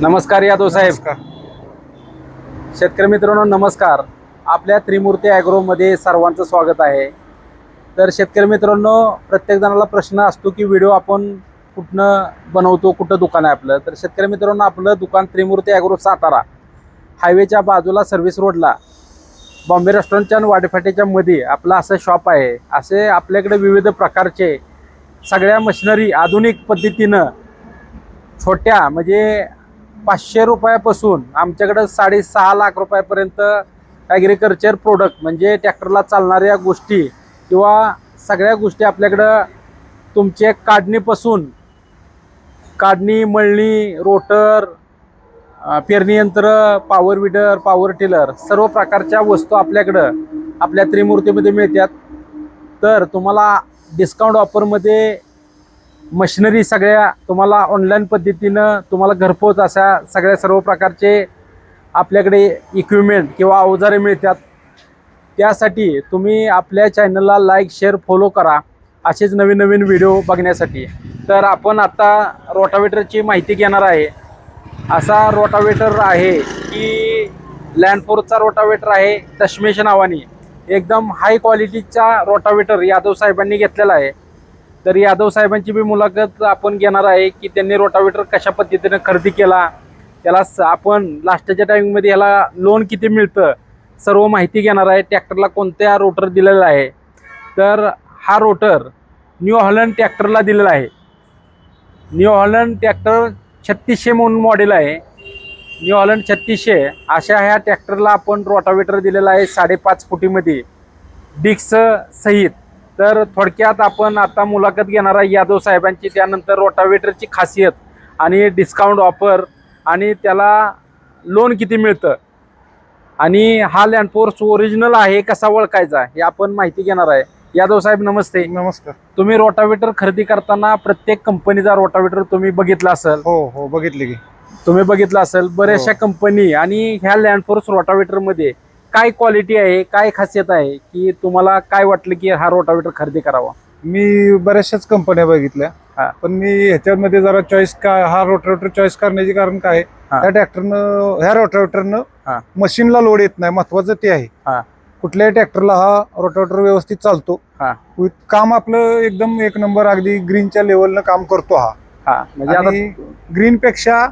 नमस्कार यादव साहेब. शेतकरी मित्रांनो नमस्कार. आपल्या त्रिमूर्ती ॲग्रोमध्ये सर्वांचं स्वागत आहे. तर शेतकरी मित्रांनो प्रत्येक जणाला प्रश्न असतो की व्हिडिओ आपण कुठनं बनवतो कुठं दुकान आहे आपलं? तर शेतकरी मित्रांनो आपलं दुकान त्रिमूर्ती ॲग्रो सातारा हायवेच्या बाजूला सर्व्हिस रोडला बॉम्बे रेस्टॉरंटच्या आणि वाडेफाट्याच्या मध्ये आपलं असं शॉप आहे. असे आपल्याकडे विविध प्रकारचे सगळ्या मशिनरी आधुनिक पद्धतीनं छोट्या म्हणजे पाचशे रुपयापासून आमच्याकडं साडेसहा लाख रुपयापर्यंत ॲग्रिकल्चर प्रोडक्ट म्हणजे ट्रॅक्टरला चालणाऱ्या गोष्टी किंवा सगळ्या गोष्टी आपल्याकडं तुमचे काढणीपासून काढणी मळणी रोटर पेरणी यंत्र पॉवर विडर पॉवर टिलर सर्व प्रकारच्या वस्तू आपल्याकडं आपल्या त्रिमूर्तीमध्ये मिळतात. तर तुम्हाला डिस्काउंट ऑफरमध्ये मशिनरी सगळ्या तुम्हाला ऑनलाईन पद्धतीनं तुम्हाला घरपोच अशा सगळ्या सर्व प्रकारचे आपल्याकडे इक्विपमेंट किंवा अवजारे मिळतात. त्यासाठी तुम्ही आपल्या चॅनलला लाईक शेअर फॉलो करा. असेच नवीन नवीन व्हिडिओ बघण्यासाठी. तर आपण आता रोटावेटरची माहिती घेणार आहे. असा रोटावेटर आहे की लँडफोरचा रोटावेटर आहे दशमेश नावाने. एकदम हाय क्वालिटीचा रोटावेटर यादव साहेबांनी घेतलेला आहे. तर यादव साहेबांची बी मुलाखत आपण घेणार आहे की त्यांनी रोटावेटर कशा पद्धतीने खरेदी केला त्याला स- आपण लास्टच्या टायमिंगमध्ये ह्याला लोन किती मिळतं सर्व माहिती घेणार आहे. ट्रॅक्टरला कोणत्या रोटर दिलेला आहे? तर हा रोटर न्यू हॉलंड ट्रॅक्टरला दिलेला आहे. न्यू हॉलंड ट्रॅक्टर छत्तीसशे म्हणून मॉडेल आहे. न्यू हॉलंड छत्तीसशे अशा ह्या ट्रॅक्टरला आपण रोटावेटर दिलेला आहे साडेपाच फुटीमध्ये. डिक्स सहित. तर थोडक्यात आपण आता मुलाखत घेणार आहे यादव साहेबांची त्यानंतर रोटावेटरची खासियत आणि डिस्काउंट ऑफर आणि त्याला लोन किती मिळतं? आणि हा लँडफोर्स ओरिजिनल आहे कसा ओळखायचा? हे आपण माहिती घेणार आहे. यादव साहेब नमस्ते. नमस्कार. तुम्ही रोटावेटर खरेदी करताना प्रत्येक कंपनीचा रोटावेटर तुम्ही बघितला असेल. हो हो बघितले की. तुम्ही बघितलं असेल. बऱ्याचशा कंपनी आणि ह्या लँडफोर्स रोटावेटरमध्ये काय क्वालिटी आहे काय खासियत आहे की तुम्हाला काय वाटलं की हा रोटावेटर खरेदी करावा मी बऱ्याचशाच कंपन्या बघितल्या. पण मी ह्याच्यामध्ये जरा चॉईस का हा रोटावेटर चॉईस करण्याचे कारण काय. त्या ट्रॅक्टरनं ह्या. रोटावेटरनं मशीनला लोड येत नाही महत्वाचं ते आहे. कुठल्याही ट्रॅक्टरला हा रोटावेटर व्यवस्थित चालतो काम आपलं एकदम एक नंबर अगदी ग्रीनच्या लेवलनं काम करतो हा म्हणजे ग्रीन पेक्षा.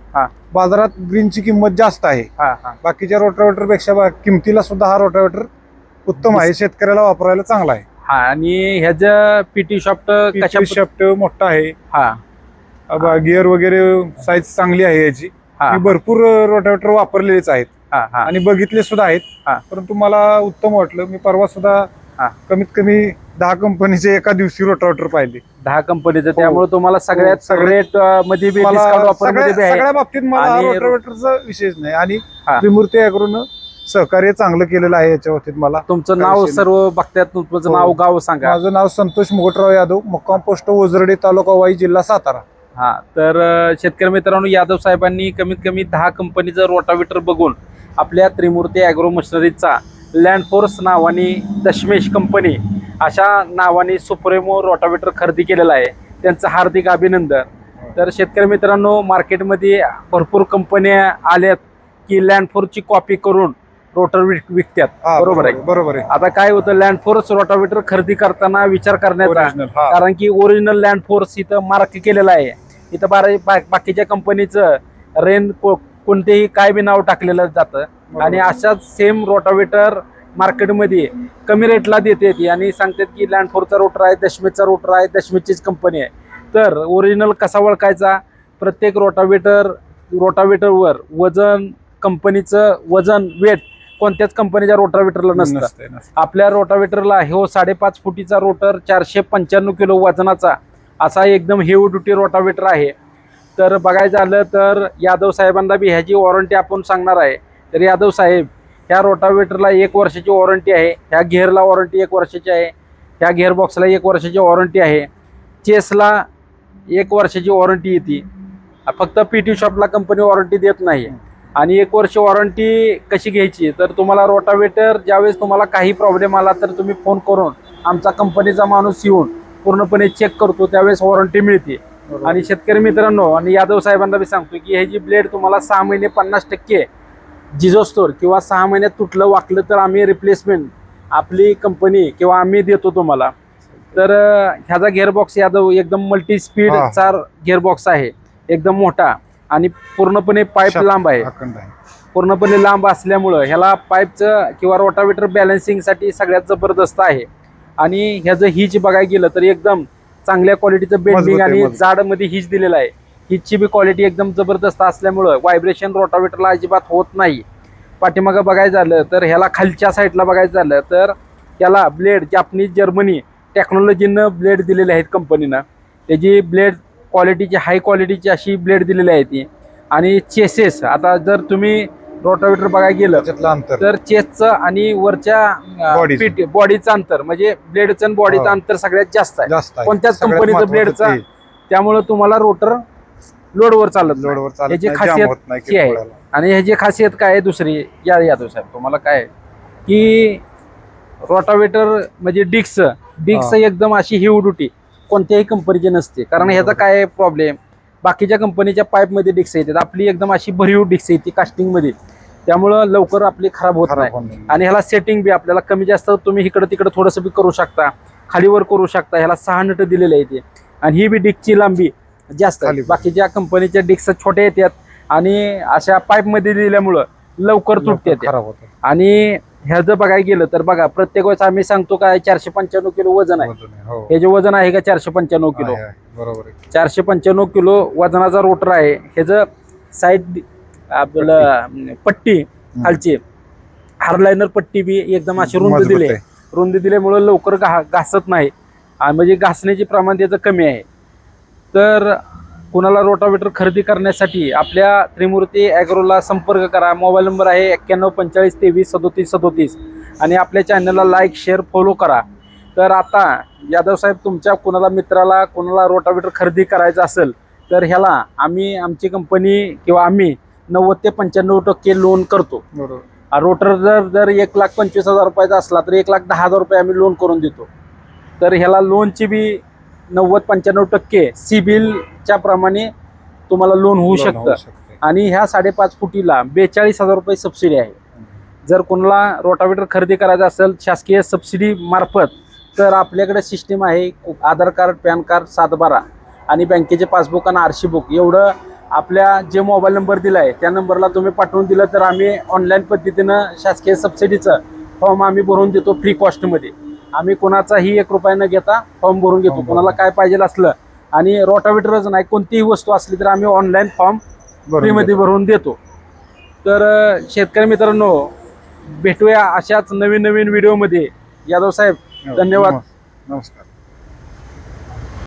बाजारात ग्रीनची किंमत जास्त आहे. हा हा. बाकीच्या रोटावेटरपेक्षा बा- किमतीला सुद्धा हा रोटावेटर उत्तम आहे. शेतकऱ्याला वापरायला चांगला आहे. हा आणि ह्याचं पीटी शॉफ्ट कशा शफ्ट मोठा आहे. हा. गिअर वगैरे साईज चांगली आहे याची. हा. भरपूर रोटावेटर वापरलेलेच आहेत. आणि बघितले सुद्धा आहेत. परंतु मला उत्तम वाटलं. मी परवा सुद्धा हा. कमीत कमी दहा कंपनीचे एका दिवशी रोटावेटर पाहिले. दहा कंपनीचं त्यामुळे तुम्हाला सगळ्यात हो, सगळ्यात- रेटमध्ये बी मला डिस्काउंट ऑफर सगळ्या मध्ये बी आहे. सगळ्या बाबतीत मला आणि- रोटावेटरचा विशेष नाही. आणि हा. त्रिमूर्ती अॅग्रोनं सहकार्य चांगलं केलेलं आहे याच्या बाबतीत मला तुमचं नाव विषय सर्व बघतात तुमचं हो. नाव गाव सांगा. माझं नाव संतोष मुगटराव यादव मुक्काम पोस्ट ओझरडे तालुका वाई जिल्हा सातारा. हा तर अ, शेतकरी मित्रांनो यादव साहेबांनी कमीत कमी दहा कंपनीचं रोटावेटर बघून आपल्या त्रिमूर्ती ॲग्रो मशिनरीचा लँडफोर्स नावाने दशमेश कंपनी अशा नावाने सुप्रेमो रोटावेटर खरेदी केलेला आहे. त्यांचं हार्दिक अभिनंदन. तर शेतकरी मित्रांनो मार्केटमध्ये भरपूर कंपन्या आल्यात की लँडफोरची कॉपी करून रोटर विक विकतात बरोबर आहे. बरोबर आहे. आता काय होतं लँडफोर्स रोटावेटर खरेदी करताना विचार करण्याचा. कारण की ओरिजिनल लँड फोर्स इथं मार्क केलेलं आहे. इथं बारा बाकीच्या कंपनीचं रेन कोणतेही काय बी नाव टाकलेलं जातं. आणि अशाच सेम रोटावेटर मार्केटमध्ये कमी रेटला देते ती. आणि सांगतात की लँड फोरचा रोटर आहे दशमीचा रोटर आहे दशमीचीच कंपनी आहे. तर ओरिजिनल कसा ओळखायचा? प्रत्येक रोटावेटर रोटावेटरवर वजन कंपनीचं वजन वेट कोणत्याच कंपनीच्या रोटावेटरला नसतं. आपल्या रोटावेटरला हो साडेपाच फुटीचा रोटर चारशे पंच्याण्णव किलो वजनाचा असा एकदम हेवी ड्युटी रोटावेटर आहे. तर बघायचं झालं तर यादव साहेबांना बी ह्याची वॉरंटी आपण सांगणार आहे. तर यादव साहेब ह्या रोटावेटरला एक वर्षाची वॉरंटी आहे ह्या घेरला वॉरंटी एक वर्षाची आहे ह्या घेअर बॉक्सला एक वर्षाची वॉरंटी आहे. चेसला एक वर्षाची वॉरंटी येते. फक्त पी टी शॉपला कंपनी वॉरंटी देत नाही. आणि एक वर्ष वॉरंटी कशी घ्यायची? तर तुम्हाला रोटावेटर ज्यावेळेस तुम्हाला काही प्रॉब्लेम आला तर तुम्ही फोन करून आमचा कंपनीचा माणूस येऊन पूर्णपणे चेक करतो त्यावेळेस वॉरंटी मिळते. आणि शेतकरी मित्रांनो आणि यादव साहेबांना बी सांगतो की हे जी ब्लेड तुम्हाला सहा महिने पन्नास टक्के जिजोस्टोर किंवा सहा महिन्यात तुटलं वाकलं तर आम्ही रिप्लेसमेंट आपली कंपनी किंवा आम्ही देतो तुम्हाला. तर ह्याचा गेअरबॉक्स यादव एकदम मल्टी स्पीड. चार गेअरबॉक्स आहे एकदम मोठा आणि पूर्णपणे पाईप लांब आहे. पूर्णपणे लांब असल्यामुळं ह्याला पाईपचं किंवा रोटावेटर बॅलन्सिंगसाठी सगळ्यात जबरदस्त आहे. आणि ह्याचं हिच बघायला गेलं तर एकदम चांगल्या क्वालिटीचं बेंडिंग आणि. जाडमध्ये हिच दिलेलं आहे. हिचची बी क्वालिटी एकदम जबरदस्त असल्यामुळं व्हायब्रेशन रोटावेटरला अजिबात होत नाही. पाठीमागं बघायचं झालं तर ह्याला खालच्या साईडला बघायचं झालं तर त्याला ब्लेड जापनीज जर्मनी टेक्नॉलॉजीनं ब्लेड दिलेले आहेत कंपनीनं त्याची ब्लेड क्वालिटीची हाय क्वालिटीची अशी ब्लेड दिलेली आहे ती. आणि चेसेस आता जर तुम्ही रोटावेटर बघायला गेलं तर चेसचं आणि वरच्या. पीठ बॉडीचं अंतर म्हणजे ब्लेडचं आणि बॉडीचं हो. अंतर सगळ्यात जास्त आहे. कोणत्याच कंपनीचं ब्लेडचा त्यामुळं तुम्हाला रोटर लोडवर चालत. लोडवर चालत याची नाही, खासियत जाम होत नाही ही आहे. किरकोळाला. आणि ह्याची खासियत काय आहे दुसरी या यादव साहेब तुम्हाला काय आहे? की रोटावेटर म्हणजे डिक्स डिक्स हा. एकदम अशी हिवडुटी कोणत्याही कंपनीची नसते कारण ह्याचा बरोबर. काय प्रॉब्लेम बाकीच्या कंपनीच्या पाईपमध्ये डिक्स येतात आपली एकदम अशी भरीव डिक्स येते कास्टिंगमध्ये त्यामुळं लवकर आपली खराब होत खराब नाही होऊन जाईल. आणि ह्याला सेटिंग बी आपल्याला कमी जास्त तुम्ही इकडं तिकडं थोडंसं बी करू शकता खालीवर करू शकता ह्याला सहा नट दिलेले आहे ते आणि ही बी डिकची लांबी जास्त. खाली. बाकीच्या कंपनीच्या डिक्स छोट्या येतात आणि अशा पाईपमध्ये दिल्यामुळं लवकर तुटते लवकर खराब होतं आणि ह्याचं बघायला गेलं तर बघा प्रत्येक वेळेस आम्ही सांगतो काय चारशे पंच्याण्णव किलो वजन आहे. वजन आहे, हो. हे जे वजन आहे का चारशे पंच्याण्णव किलो. आहे, आहे. बरोबर आहे. चारशे पंच्याण्णव किलो वजनाचा रोटर आहे. ह्याचं साईड आपलं पट्टी. खालची हार्डलायनर पट्टी बी एकदम अशी रुंद मजबूत दिली. आहे. रुंद दिल्यामुळं लवकर घा घासत नाही. आणि म्हणजे घासण्याचे प्रमाण त्याचं कमी आहे. तर कुणाला रोटावेटर खरेदी करण्यासाठी आपल्या त्रिमूर्ती ॲग्रोला संपर्क करा. मोबाईल नंबर आहे एक्क्याण्णव पंचेचाळीस तेवीस सदोतीस सदोतीस. आणि आपल्या चॅनलला लाईक शेअर फॉलो करा. तर आता यादव साहेब तुमच्या कुणाला मित्राला कुणाला रोटावेटर खरेदी करायचं असेल तर ह्याला आम्ही आमची कंपनी किंवा आम्ही नव्वद ते पंच्याण्णव टक्के लोन करतो. बरोबर. रोटर जर जर एक लाख पंचवीस हजार रुपयाचा असला तर एक लाख दहा हजार रुपये आम्ही लोन करून देतो. तर ह्याला लोनची बी नव्वद पंच्याण्णव टक्के सिबिलच्या प्रमाणे तुम्हाला लोन होऊ शकतं. आणि ह्या साडेपाच फुटीला बेचाळीस हजार रुपये सबसिडी आहे. जर कोणाला रोटावेटर खरेदी करायचं असेल शासकीय सबसिडी मार्फत तर आपल्याकडे सिस्टीम आहे आधार कार्ड पॅन कार्ड सातबारा आणि बँकेचे पासबुक आणि आर सी बुक. एवढं आपल्या जे मोबाईल नंबर दिला आहे त्या नंबरला तुम्ही पाठवून दिलं तर आम्ही ऑनलाईन पद्धतीनं शासकीय सबसिडीचं फॉर्म आम्ही भरून देतो फ्री कॉस्टमध्ये आम्ही कोणाचाही एक रुपया न घेता फॉर्म भरून घेतो. कोणाला काय पाहिजे असलं आणि रोटावेटरच नाही कोणतीही वस्तू असली तर आम्ही ऑनलाईन फॉर्म. फ्रीमध्ये भरून देतो. तर शेतकरी मित्रांनो भेटूया अशाच नवीन नवीन व्हिडिओमध्ये यादव साहेब हो, धन्यवाद. नमस्कार.